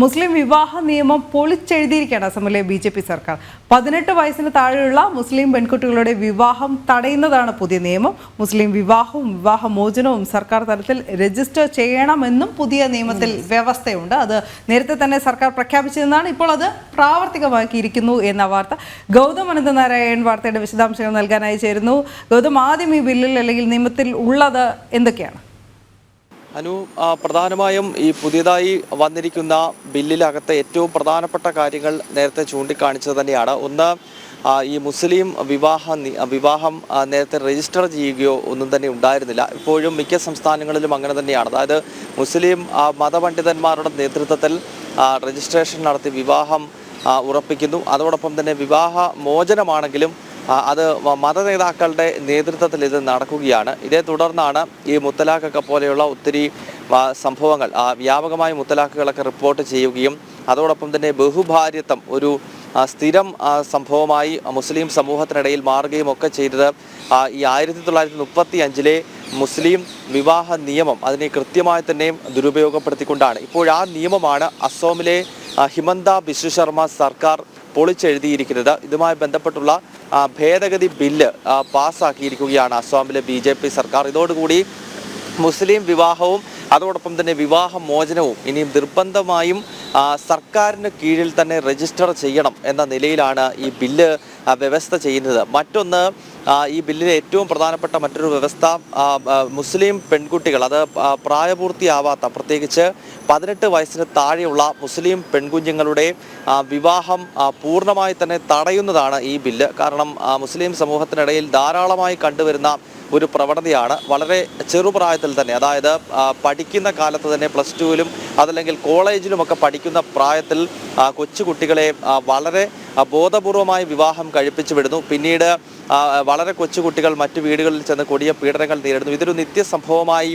മുസ്ലിം വിവാഹ നിയമം പൊളിച്ചെഴുതിയിരിക്കുകയാണ് അസമിലെ ബി ജെ പി സർക്കാർ. പതിനെട്ട് വയസ്സിന് താഴെയുള്ള മുസ്ലിം പെൺകുട്ടികളുടെ വിവാഹം തടയുന്നതാണ് പുതിയ നിയമം. മുസ്ലിം വിവാഹവും വിവാഹമോചനവും സർക്കാർ തലത്തിൽ രജിസ്റ്റർ ചെയ്യണമെന്നും പുതിയ നിയമത്തിൽ വ്യവസ്ഥയുണ്ട്. അത് നേരത്തെ തന്നെ സർക്കാർ പ്രഖ്യാപിച്ചതെന്നാണ് ഇപ്പോൾ അത് പ്രാവർത്തികമാക്കിയിരിക്കുന്നു എന്ന വാർത്ത. ഗൗതം അനന്തനാരായണൻ വാർത്തയുടെ വിശദാംശങ്ങൾ നൽകാനായി ചേരുന്നു. ഗൗതം ആദ്യം ഈ ബില്ലിൽ അല്ലെങ്കിൽ നിയമത്തിൽ ഉള്ളത് എന്തൊക്കെയാണ്? അനു പ്രധാനമായും ഈ പുതിയതായി വന്നിരിക്കുന്ന ബില്ലിലകത്തെ ഏറ്റവും പ്രധാനപ്പെട്ട കാര്യങ്ങൾ നേരത്തെ ചൂണ്ടിക്കാണിച്ചത് തന്നെയാണ്. ഒന്ന് ഈ മുസ്ലിം വിവാഹ വിവാഹം നേരത്തെ രജിസ്റ്റർ ചെയ്യുകയോ ഒന്നും തന്നെ ഉണ്ടായിരുന്നില്ല. ഇപ്പോഴും മിക്ക സംസ്ഥാനങ്ങളിലും അങ്ങനെ തന്നെയാണ്. അതായത് മുസ്ലിം മതപണ്ഡിതന്മാരുടെ നേതൃത്വത്തിൽ രജിസ്ട്രേഷൻ നടത്തി വിവാഹം ഉറപ്പിക്കുന്നു. അതോടൊപ്പം തന്നെ വിവാഹ മോചനമാണെങ്കിലും അത് മത നേതാക്കളുടെ നേതൃത്വത്തിൽ ഇത് നടക്കുകയാണ്. ഇതേ തുടർന്നാണ് ഈ മുത്തലാഖൊക്കെ പോലെയുള്ള ഒത്തിരി സംഭവങ്ങൾ വ്യാപകമായ മുത്തലാഖുകളൊക്കെ റിപ്പോർട്ട് ചെയ്യുകയും അതോടൊപ്പം തന്നെ ബഹുഭാര്യത്വം ഒരു സ്ഥിരം സംഭവമായി മുസ്ലിം സമൂഹത്തിനിടയിൽ മാറുകയും ഒക്കെ ചെയ്തത് ഈ ആയിരത്തി തൊള്ളായിരത്തി മുപ്പത്തി അഞ്ചിലെ മുസ്ലിം വിവാഹ നിയമം അതിനെ കൃത്യമായി തന്നെ ദുരുപയോഗപ്പെടുത്തിക്കൊണ്ടാണ്. ഇപ്പോൾ ആ നിയമമാണ് അസോമിലെ ഹിമന്ത ബിശ്വ ശർമ്മ സർക്കാർ പൊളിച്ചെഴുതിയിരിക്കുന്നത്. ഇതുമായി ബന്ധപ്പെട്ടുള്ള ഭേദഗതി ബില്ല് പാസ്സാക്കിയിരിക്കുകയാണ് അസ്സാമിലെ ബി ജെ പി സർക്കാർ. ഇതോടുകൂടി മുസ്ലിം വിവാഹവും അതോടൊപ്പം തന്നെ വിവാഹ മോചനവും ഇനിയും നിർബന്ധമായും സർക്കാരിന് കീഴിൽ തന്നെ രജിസ്റ്റർ ചെയ്യണം എന്ന നിലയിലാണ് ഈ ബില്ല് വ്യവസ്ഥ ചെയ്യുന്നത്. മറ്റൊന്ന് ഈ ബില്ലിലെ ഏറ്റവും പ്രധാനപ്പെട്ട മറ്റൊരു വ്യവസ്ഥ മുസ്ലിം പെൺകുട്ടികൾ അത് പ്രായപൂർത്തിയാവാത്ത പ്രത്യേകിച്ച് പതിനെട്ട് വയസ്സിന് താഴെയുള്ള മുസ്ലിം പെൺകുഞ്ഞുങ്ങളുടെ വിവാഹം പൂർണമായി തന്നെ തടയുന്നതാണ് ഈ ബില്ല്. കാരണം മുസ്ലിം സമൂഹത്തിനിടയിൽ ധാരാളമായി കണ്ടുവരുന്ന ഒരു പ്രവണതയാണ്. വളരെ ചെറുപ്രായത്തിൽ തന്നെ അതായത് പഠിക്കുന്ന കാലത്ത് തന്നെ പ്ലസ് ടുവിലും അതല്ലെങ്കിൽ കോളേജിലുമൊക്കെ പഠിക്കുന്ന പ്രായത്തിൽ കൊച്ചുകുട്ടികളെ വളരെ ബോധപൂർവമായി വിവാഹം കഴിപ്പിച്ചു വിടുന്നു. പിന്നീട് വളരെ കൊച്ചുകുട്ടികൾ മറ്റു വീടുകളിൽ ചെന്ന് കൊടിയ പീഡനങ്ങൾ നേരിടുന്നു. ഇതൊരു നിത്യ സംഭവമായി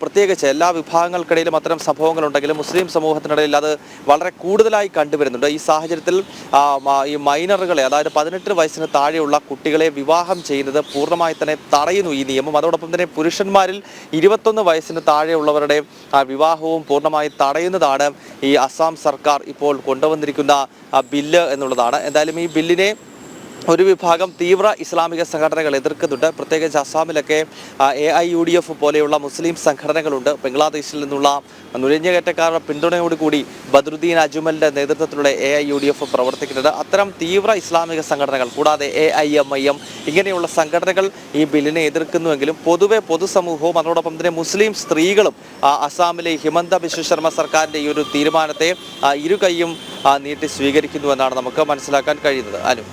പ്രത്യേകിച്ച് എല്ലാ വിഭാഗങ്ങൾക്കിടയിലും അത്തരം സംഭവങ്ങളുണ്ടെങ്കിലും മുസ്ലിം സമൂഹത്തിനിടയിൽ അത് വളരെ കൂടുതലായി കണ്ടുവരുന്നുണ്ട്. ഈ സാഹചര്യത്തിൽ ഈ മൈനറുകളെ അതായത് പതിനെട്ട് വയസ്സിന് താഴെയുള്ള കുട്ടികളെ വിവാഹം ചെയ്യുന്നത് പൂർണമായി തന്നെ തടയുന്നു ഈ നിയമം. അതോടൊപ്പം തന്നെ പുരുഷന്മാരിൽ ഇരുപത്തൊന്ന് വയസ്സിന് താഴെയുള്ളവരുടെ വിവാഹവും പൂർണമായി തടയുന്നതാണ് ഈ അസാം സർക്കാർ ഇപ്പോൾ കൊണ്ടുവന്നിരിക്കുന്ന ബില്ല് എന്നുള്ളതാണ്. എന്തായാലും ഈ ബില്ലിനെ ഒരു വിഭാഗം തീവ്ര ഇസ്ലാമിക സംഘടനകൾ എതിർക്കുന്നുണ്ട്. പ്രത്യേകിച്ച് അസാമിലൊക്കെ A I U D F പോലെയുള്ള മുസ്ലിം സംഘടനകളുണ്ട്. ബംഗ്ലാദേശിൽ നിന്നുള്ള നുഴഞ്ഞുകയറ്റക്കാരുടെ പിന്തുണയോടുകൂടി ബദ്രുദ്ദീൻ അജ്മലിന്റെ നേതൃത്വത്തിലുള്ള A I U D F പ്രവർത്തിക്കുന്നത് അത്തരം തീവ്ര ഇസ്ലാമിക സംഘടനകൾ കൂടാതെ A I M I M ഇങ്ങനെയുള്ള സംഘടനകൾ ഈ ബില്ലിനെ എതിർക്കുന്നുവെങ്കിലും പൊതുവെ പൊതുസമൂഹവും അതോടൊപ്പം തന്നെ മുസ്ലിം സ്ത്രീകളും അസാമിലെ ഹിമന്ത ബിശ്വ ശർമ്മ സർക്കാരിന്റെ ഈ ഒരു തീരുമാനത്തെ ഇരു കൈയും നീട്ടി സ്വീകരിക്കുന്നുവെന്നാണ് നമുക്ക് മനസ്സിലാക്കാൻ കഴിയുന്നത്. അനു.